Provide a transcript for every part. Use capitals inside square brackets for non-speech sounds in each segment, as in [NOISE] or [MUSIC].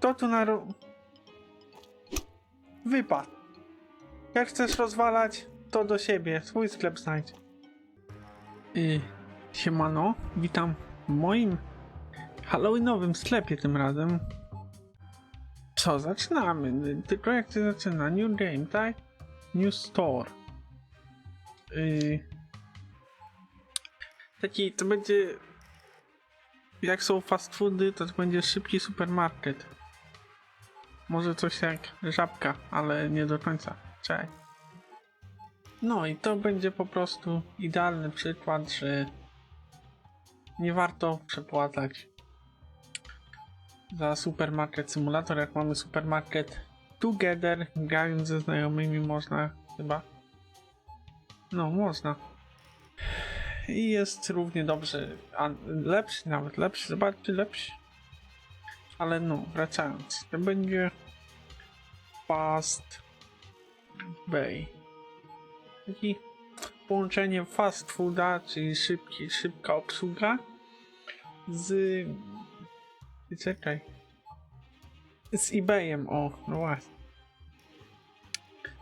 To tu na... ro- Wypad. Jak chcesz rozwalać, to do siebie. Swój sklep znajdź. Yy, siemano, witam w moim halloweenowym sklepie tym razem. Co, zaczynamy. Tylko jak się zaczyna? New game, tak? New store. Yy, taki, to będzie... Jak są fast foody, to, to będzie szybki supermarket. Może coś jak żabka, ale nie do końca. Czekaj. No i to będzie po prostu idealny przykład, że nie warto przepłacać za supermarket simulator, jak mamy supermarket together, grając ze znajomymi można chyba. No, można. I jest równie dobrze, a lepszy nawet, lepszy, zobaczcie, lepszy. Ale no, wracając, to będzie Fast Bay. Taki połączenie fast fooda, czyli szybki, szybka obsługa z... Czekaj. Z eBayem, o, no właśnie.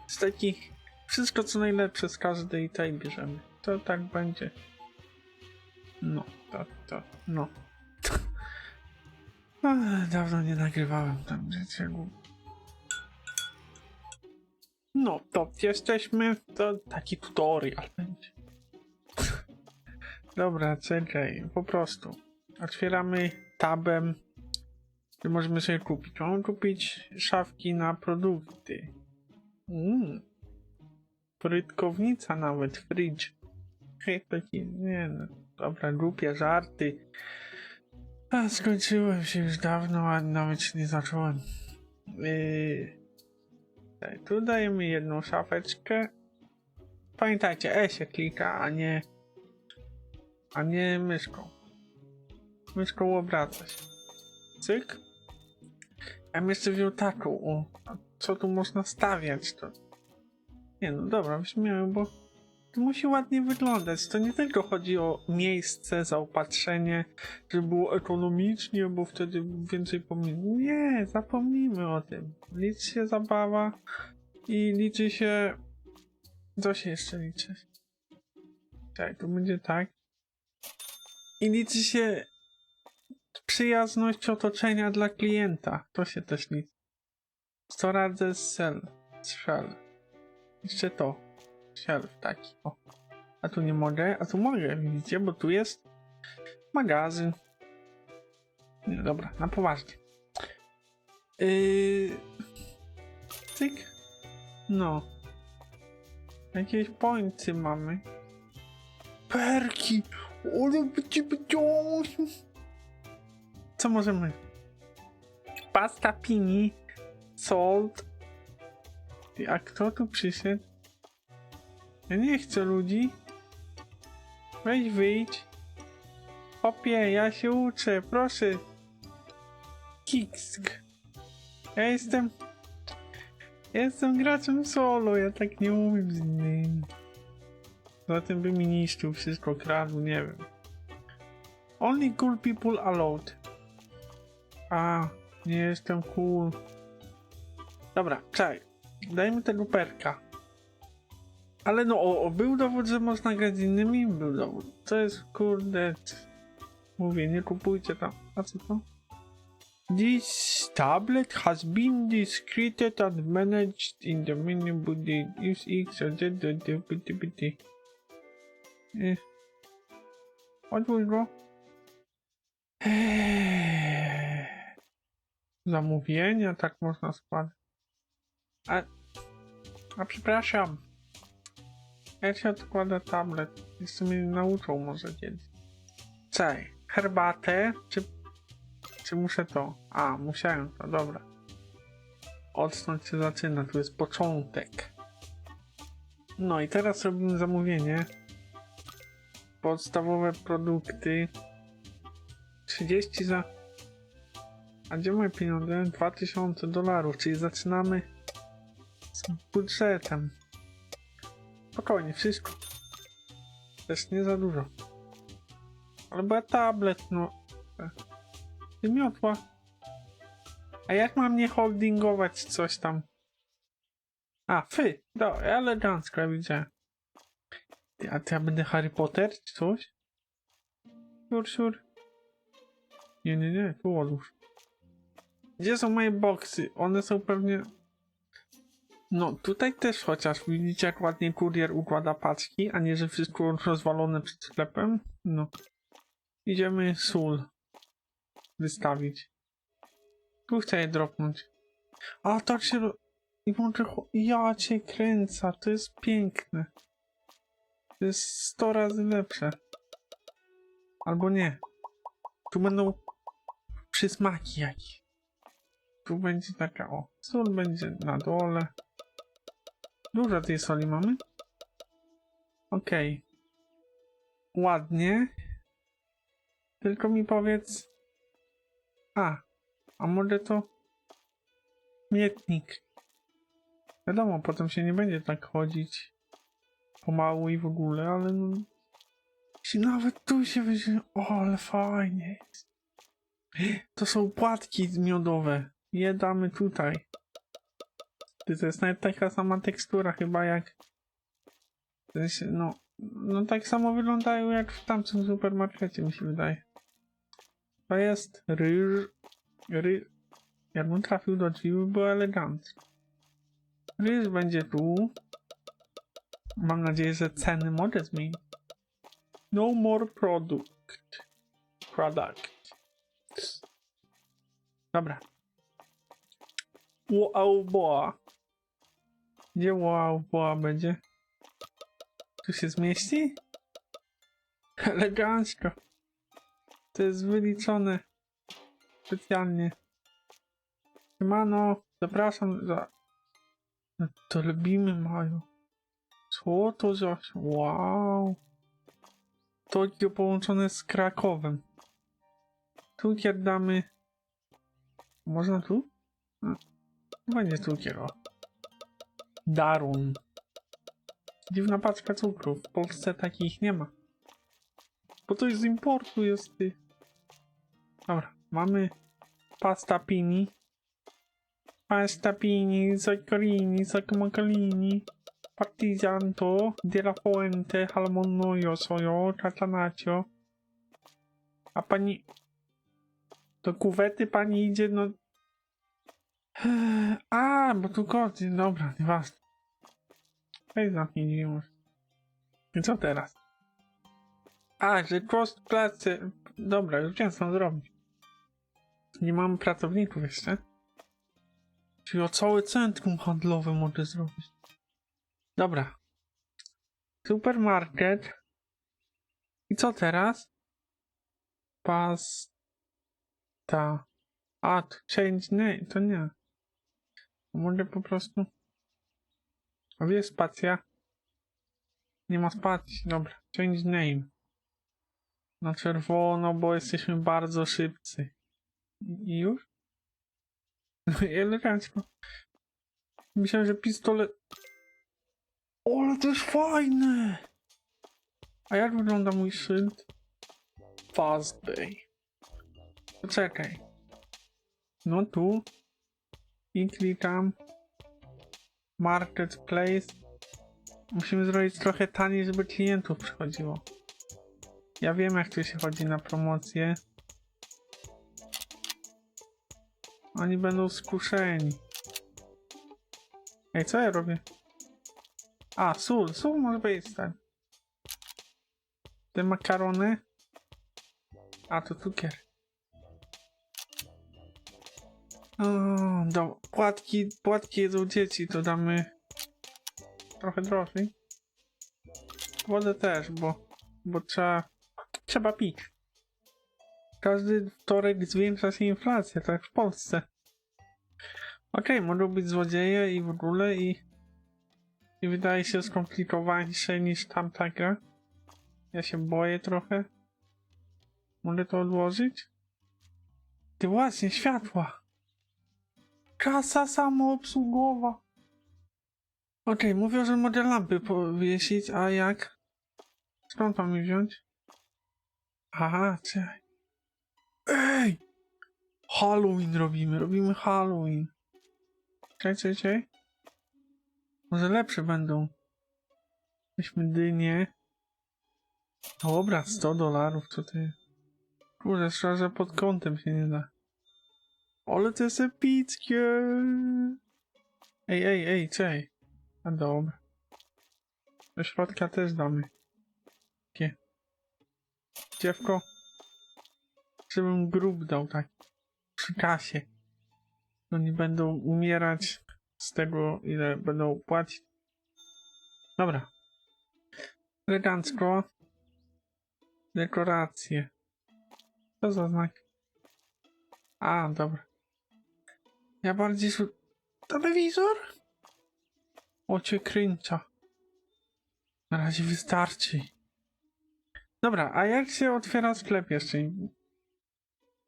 Z takich... Wszystko co najlepsze z każdej tej bierzemy. To tak będzie. No, to, to, no. Ach, Dawno nie nagrywałem tam rzeczy. No, to jesteśmy. To taki tutorial będzie. Dobra, czekaj, po prostu. Otwieramy tabem. Możemy sobie kupić. Mamy kupić szafki na produkty. Mm. Frytkownica nawet, fridge. Hej, taki, nie no. Dobra, głupie żarty. A, skończyłem się już dawno, a nawet nie zacząłem. Yy... Tak, tu dajemy jedną szafeczkę. Pamiętajcie, E się klika, a nie... A nie myszką. Myszką obraca się. Cyk. Ja bym jeszcze wziął taką, o. Co tu można stawiać, to... Nie no, dobra, weźmiemy, bo... Musi ładnie wyglądać. To nie tylko chodzi o miejsce, zaopatrzenie, żeby było ekonomicznie, bo wtedy więcej pomimo. Nie, zapomnijmy o tym. Liczy się zabawa i liczy się. Co się jeszcze liczy? Tak, to będzie tak. I liczy się przyjazność otoczenia dla klienta. To się też liczy. Co radzę z sel. Shell. Jeszcze to. Shelf taki. O. A tu nie mogę, a tu mogę, widzicie, bo tu jest magazyn. Dobra, na poważnie. Yy... Cyk. No. Jakieś pointy mamy. Perki! Ole bycie! Co możemy? Pasta pini. Salt. A kto tu przyszedł? Ja nie chcę ludzi. Weź wyjdź. Opie, ja się uczę, proszę. Kiksk. Ja jestem... Jestem graczem solo, ja tak nie umiem z innymi. Zatem by mi niszczył wszystko, kradł, nie wiem. Only cool people allowed. A, nie jestem cool. Dobra, czekaj. Dajmy tego perka. Ale no, o, o, był dowód, że można grać z innymi? Był dowód. To jest, kurde... Mówię, nie kupujcie tam. A co to? This tablet has been discreted and managed in the menu body. Use X or Z, D, D, B, D, B, D. Eh. What go? Eee. Zamówienia tak można składać. A, a przepraszam. Jak się odkłada tablet? Jeszcze mnie nauczą może kiedyś. Czekaj, herbatę, czy, czy muszę to? A, musiałem to, dobra. Odstąd się zaczyna, tu jest początek. No i teraz robimy zamówienie. Podstawowe produkty. 30 za... A gdzie moje pieniądze? 2000 dolarów, czyli zaczynamy z budżetem. Spokojnie, wszystko. Też nie za dużo. Albo tablet, no. Ty. A jak mam nie holdingować coś tam? A, fy, do, elegancko. Ty, A to ja będę Harry Potter czy coś? Siur, siur. Nie, nie, nie, tu odłóż. Gdzie są moje boksy? One są pewnie... No, tutaj też chociaż widzicie jak ładnie kurier układa paczki, a nie, że wszystko rozwalone przed sklepem. No. Idziemy sól wystawić. Tu chcę je dropnąć. A tak się... I cho- Ja cię kręcę, to jest piękne. To jest 100 razy lepsze. Albo nie. Tu będą przysmaki jakieś. Tu będzie taka o. Sól będzie na dole. Dużo tej soli mamy. Okej. Ładnie. Tylko mi powiedz. A. A może to. Mietnik. Wiadomo, potem się nie będzie tak chodzić. Pomału i w ogóle, ale no. Jeśli nawet tu się weźmie. O, ale fajnie jest. To są płatki miodowe. Je damy tutaj. To jest nawet taka sama tekstura chyba jak... No, no tak samo wyglądają jak w tamtym supermarkecie mi się wydaje. To jest ryż... Ry... Jakbym trafił do drzwi, by było elegancko. Ryż będzie tu. Mam nadzieję, że ceny mogę zmienić. No more product. Product. Dobra. Wow, boa. Gdzie wow, boa będzie? Tu się zmieści? Elegancko. To jest wyliczone. Specjalnie. Siemano, zapraszam za... No To lubimy mają. Co to za... Wow. Tokio połączone z Krakowem. Tu damy... Można tu? Będzie cukier, o. Darun. Dziwna paczka cukrów. W Polsce takich nie ma. Bo to jest z importu jest ty. Dobra, mamy pasta pini. Pasta pini, zaccarini, zacmacolini. Partigianto, de la fuente, halmonojo, sojo, catanaccio. A pani... Do kuwety pani idzie, no... A, bo tu koty, dobra, nieważne. Weź zamknij może. I co teraz? A, że kost pracy... Dobra, już wiem co zrobić. Nie mamy pracowników jeszcze. Czyli o całe centrum handlowe mogę zrobić. Dobra. Supermarket. I co teraz? Pasta. A, to change name, to nie. Mogę po prostu... A gdzie jest spacja? Nie ma spacji, dobra. Change name. Na czerwono, bo jesteśmy bardzo szybcy. I już? No i elegancko. Myślałem, że pistolet... O, ale to jest fajne! A jak wygląda mój szyld? Fast Day. Poczekaj. No tu. I klikam. Marketplace. Musimy zrobić trochę taniej, żeby klientów przychodziło. Ja wiem, jak tu się chodzi na promocję. Oni będą skuszeni. Ej, co ja robię? A, sól, sól może być tak. Te makarony. A, to cukier. O, do, płatki, płatki jedzą dzieci, to damy trochę drożej. Wodę też, bo, bo trzeba, trzeba pić. Każdy wtorek zwiększa się inflacja, tak w Polsce. Okej, mogą być złodzieje i w ogóle i, i wydaje się skomplikowańsze niż tamta gra. Ja się boję trochę. Mogę to odłożyć? Ty właśnie, światła! Kasa samoobsługowa! Okej, mówią, że mogę lampy powiesić, a jak? Skąd mam je wziąć? Aha, czekaj. Ej! Halloween robimy, robimy Halloween. Czekaj, czekaj, czekaj. Może lepsze będą. Weźmy dynię. Dobra, 100 dolarów, ty? Kurde, że pod kątem się nie da. Ale to jest epickie. Ej, ej, ej, czekaj. A dobra. Do środka też damy. Takie. Dziewko. Żebym grób dał tak. Przy kasie. Oni będą umierać z tego, ile będą płacić. Dobra. Elegancko. Dekoracje. Co za znak? A, dobra. Ja bardziej... su- Telewizor? O cię. Na razie wystarczy. Dobra, a jak się otwiera sklep jeszcze?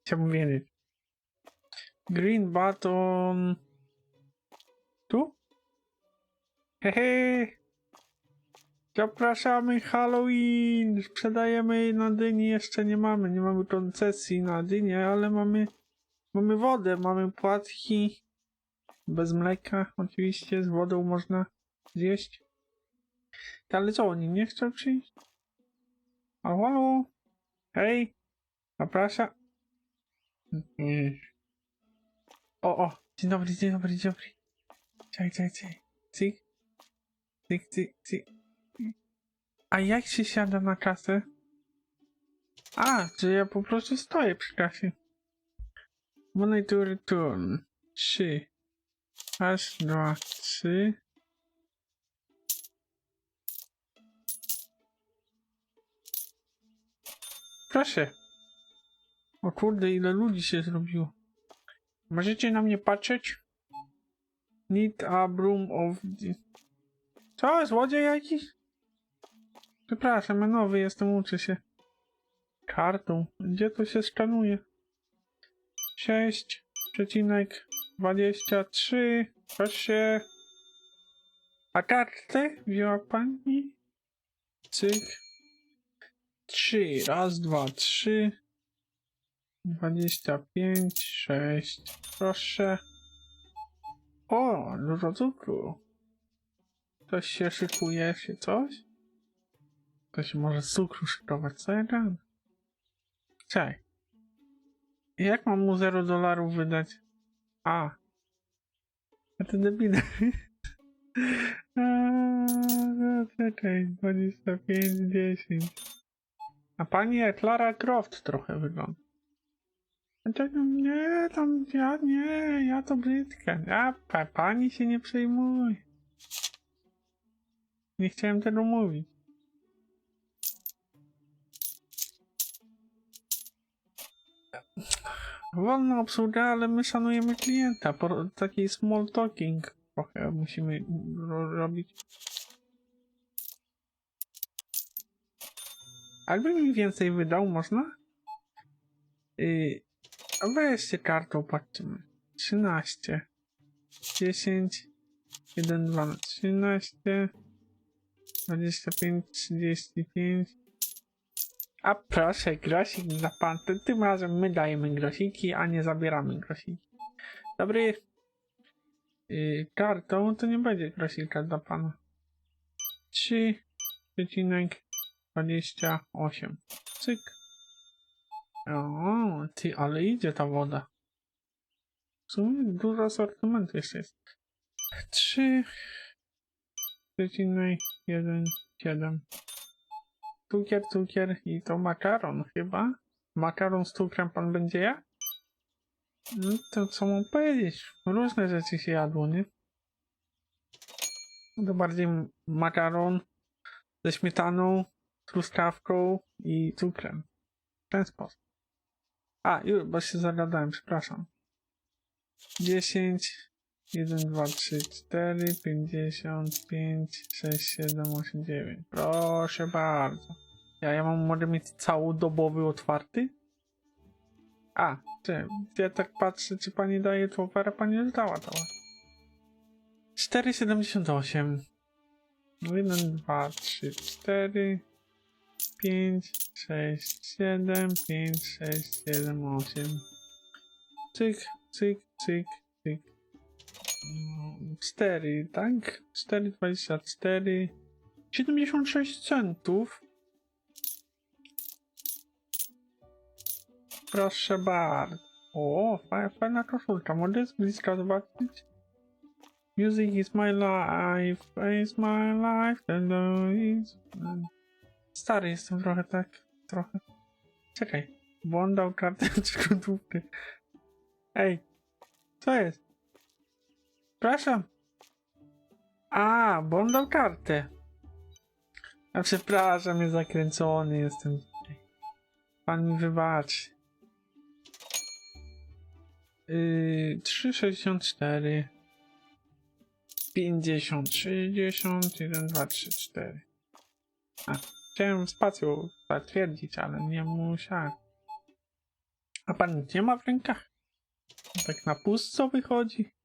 Chciałbym wiedzieć. Green button. Tu? Hehe. Zapraszamy Halloween. Sprzedajemy na dyni jeszcze nie mamy. Nie mamy koncesji na dynię, ale mamy mamy wodę, mamy płatki. Bez mleka oczywiście, z wodą można zjeść. Ale co, oni nie chcą przyjść? Halo? Hej, zapraszam. O, o, dzień dobry, dzień dobry, dzień dobry. Czekaj, czekaj, czekaj. Cyk. Cyk, cyk, cyk. A jak się siada na kasę? A, że ja po prostu stoję przy kasie. Money to return. Trzy. Raz, dwa, trzy. Proszę. O kurde, ile ludzi się zrobiło. Możecie na mnie patrzeć? Need a broom of... Co? Złodziej jakiś? Przepraszam, ja nowy jestem, uczę się. Kartą. Gdzie to się skanuje? 6 przecinek 23. Proszę. A kartę wzięła pani? Cyk. 3. Raz, dwa, trzy. 25, 6. Proszę. O, dużo cukru. Coś się szykuje, się coś? Ktoś może cukru szykować, co ja gadam? Czekaj. Jak mam mu 0 dolarów wydać? A. A ty debile. [LAUGHS] No, czekaj, 25, 10. A pani jak Lara Croft trochę wygląda. Czekaj, nie, tam ja nie, ja to brzydka. A pa, pani się nie przejmuje. Nie chciałem tego mówić. Wolna obsługa, ale my szanujemy klienta. Taki small talking trochę musimy ro, robić. Jakby mi więcej wydał, można? Yy, weźcie kartą, patrzymy. 13, 10, 1, 2, 13, 25, 35. A proszę, grosik dla pan. Tym, tym razem my dajemy grosiki, a nie zabieramy grosiki. Dobry. Yy, kartą to nie będzie grosika dla pana. 3,28. Cyk. O, ty, ale idzie ta woda. W sumie dużo asortymentu jeszcze jest. 3,17. Cukier, cukier i to makaron chyba. Makaron z cukrem pan będzie jadł? No to co mam powiedzieć? Różne rzeczy się jadło, nie? To bardziej makaron ze śmietaną, truskawką i cukrem. W ten sposób. A, już, bo się zagadałem, przepraszam. 10, 1, 2, 3, 4, 55, 6, 7, 8, 9. Proszę bardzo. Ja, ja mam, mogę mieć całodobowy otwarty? A, czy, ja tak patrzę, czy pani daje tu operę, pani już dała to. 4,78. 1, 2, 3, 4, 5, 6, 7, 5, 6, 7, 8. cyk, cyk, cyk, cyk. Mm, 4, tak? 4,24. 76 centów. Proszę bardzo. O, fa- fajna koszulka. Mogę z bliska zobaczyć? Music is my life, is my life, and is... Stary jestem trochę tak, trochę. Czekaj, bo on dał kartę czy gotówkę. Ej, co jest? Przepraszam. A, bo on dał kartę. A przepraszam, jest zakręcony jestem. Pan mi wybaczy. Yy, 3,64 50, 60, 1, 2, 3, 4 A, chciałem spacją zatwierdzić, ale nie musiałem. A pan nic nie ma w rękach? Tak na pustco wychodzi?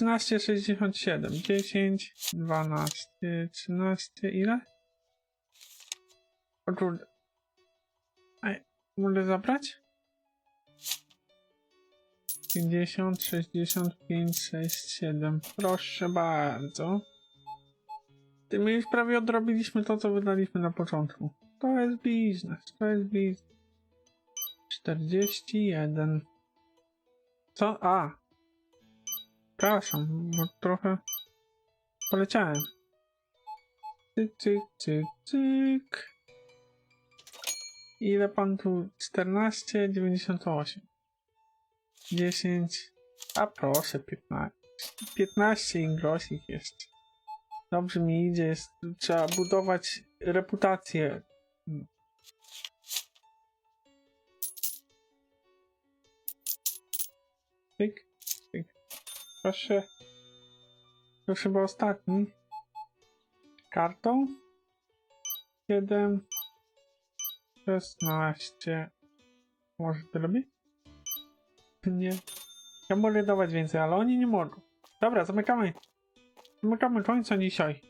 13,67 10, 12, 13, ile? O kurde. Ej, mogę zabrać? 50, 65, 6, 7. Proszę bardzo. Ty my już prawie odrobiliśmy to, co wydaliśmy na początku. To jest biznes, to jest biznes. 41. Co? A. Przepraszam, bo trochę poleciałem. Cyk, cyk, cyk, cyk. Ile pan tu? 14,98. 10. A proszę, 15. 15 i grosik jeszcze. Dobrze mi idzie, jest, trzeba budować reputację. Pyk. Proszę. To chyba ostatni. Kartą. 7. 16. Może tyle być? Nie. Ja mogę dawać więcej, ale oni nie mogą. Dobra, zamykamy. Zamykamy końca dzisiaj.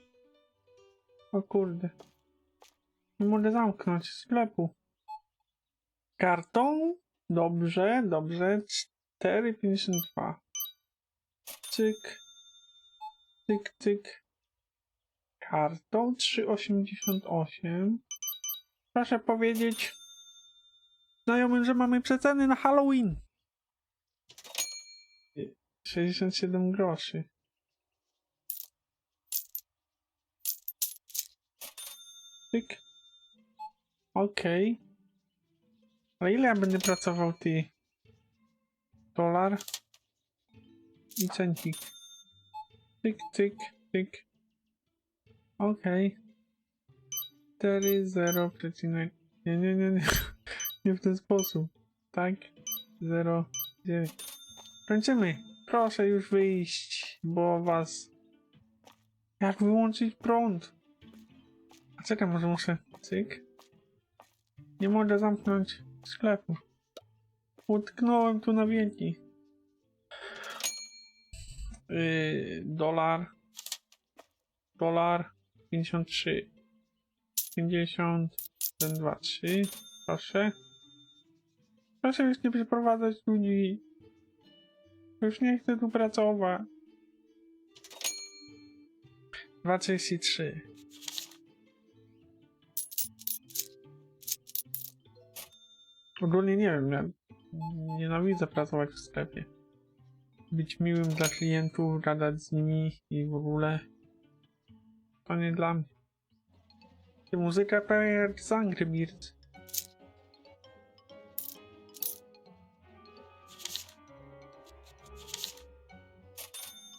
O kurde. Nie mogę zamknąć sklepu. Kartą? Dobrze, dobrze. 4,52. Cyk. Cyk, cyk. Kartą 3,88. Proszę powiedzieć znajomym, że mamy przeceny na Halloween. 67 groszy. Tyk. Okej. A ile ja będę pracował ty? Dolar. I centik. Tyk, tyk, tyk. Okej. 4, 0, przecinek. Nie, nie, nie, nie. [LAUGHS] Nie w ten sposób. Tak. 0, 9. Kończymy. Proszę już wyjść, bo was... Jak wyłączyć prąd? A czekaj, może muszę... Cyk. Nie mogę zamknąć sklepu. Utknąłem tu na wieki. Yy, dolar. Dolar. 53. 50. 1, 2, 3. Proszę. Proszę już nie przeprowadzać ludzi. Już nie chcę tu pracować. 2,33. Ogólnie nie wiem, ja nienawidzę pracować w sklepie. Być miłym dla klientów, gadać z nimi i w ogóle. To nie dla mnie. Muzyka jak z Angry Birds.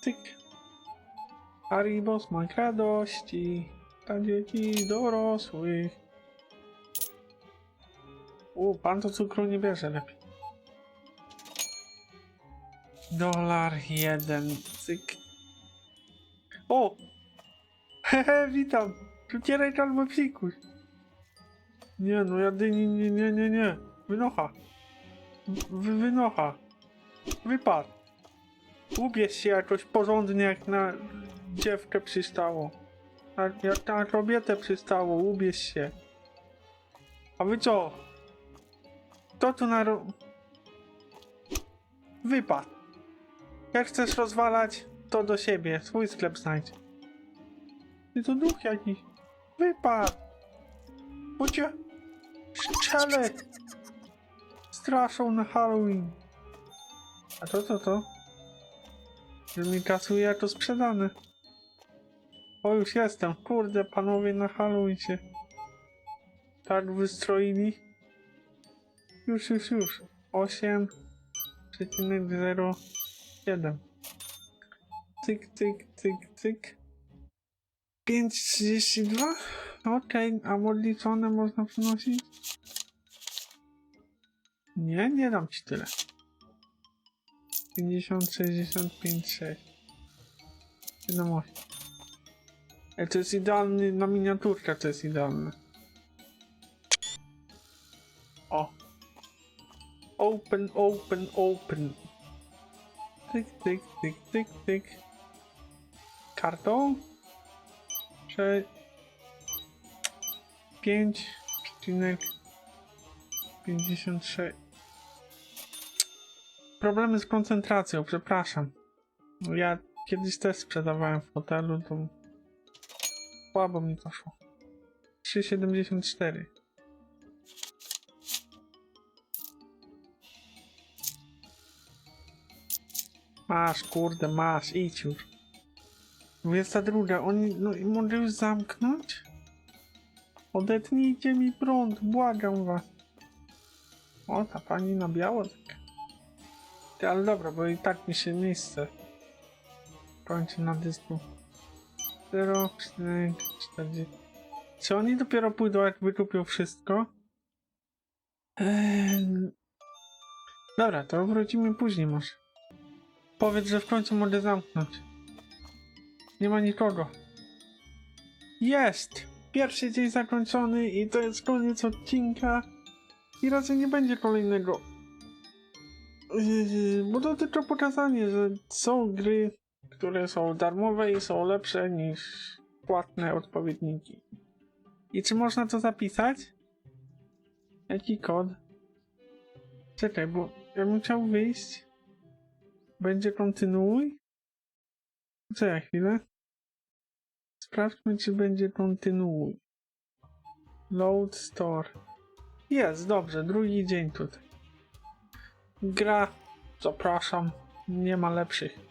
Tyk. Haribo smak radości dla dzieci dorosłych. U, pan to cukru nie bierze lepiej. Dolar jeden, cyk. O! Hehe, [LAUGHS] witam. Przecieraj albo psikuś. Nie, no ja dyni, nie, nie, nie, nie. Wynocha. Wy, wynocha. Wypad. Ubierz się jakoś porządnie, jak na dziewkę przystało. Jak, jak na kobietę przystało, ubierz się. A wy co? Kto tu na... Wypad. Jak chcesz rozwalać, to do siebie. Swój sklep znajdź. Ty to duch jakiś. Wypad. Bo cię strzelę. Straszą na Halloween. A to co to? Że mi kasuje, a to sprzedane. O, już jestem. Kurde, panowie na Halloween się tak wystroili. Już, już, już. 8,07. Cyk, cyk, cyk, cyk. 5,32? Okej, a odliczone można przynosić? Nie, nie dam ci tyle. 50, 65, 6. 7, 8. Ej, to jest idealny, na miniaturkę to jest idealne. O. Open, open, open. Tyk, tyk, tyk, tyk, tyk. Kartą? Sze... 5,56. Problemy z koncentracją, przepraszam. Ja kiedyś też sprzedawałem w hotelu, to słabo mi to szło. 3,74. Masz, kurde, masz, idź już. 22. Oni, no i mogę już zamknąć? Odetnijcie mi prąd, błagam was. O, ta pani na biało tak. Ty, ale dobra, bo i tak mi się miejsce kończy na dysku. 0, 4, 40. Czy oni dopiero pójdą, jak wykupią wszystko? Eee... Dobra, to wrócimy później może. Powiedz, że w końcu mogę zamknąć. Nie ma nikogo. Jest! Pierwszy dzień zakończony i to jest koniec odcinka. I raczej nie będzie kolejnego. Yy, bo to tylko pokazanie, że są gry, które są darmowe i są lepsze niż płatne odpowiedniki. I czy można to zapisać? Jaki kod? Czekaj, bo ja bym chciał wyjść. Będzie kontynuuj? Czekaj chwilę. Sprawdźmy, czy będzie kontynuuj. Load store. Jest, dobrze, drugi dzień tutaj. Gra, zapraszam, nie ma lepszych.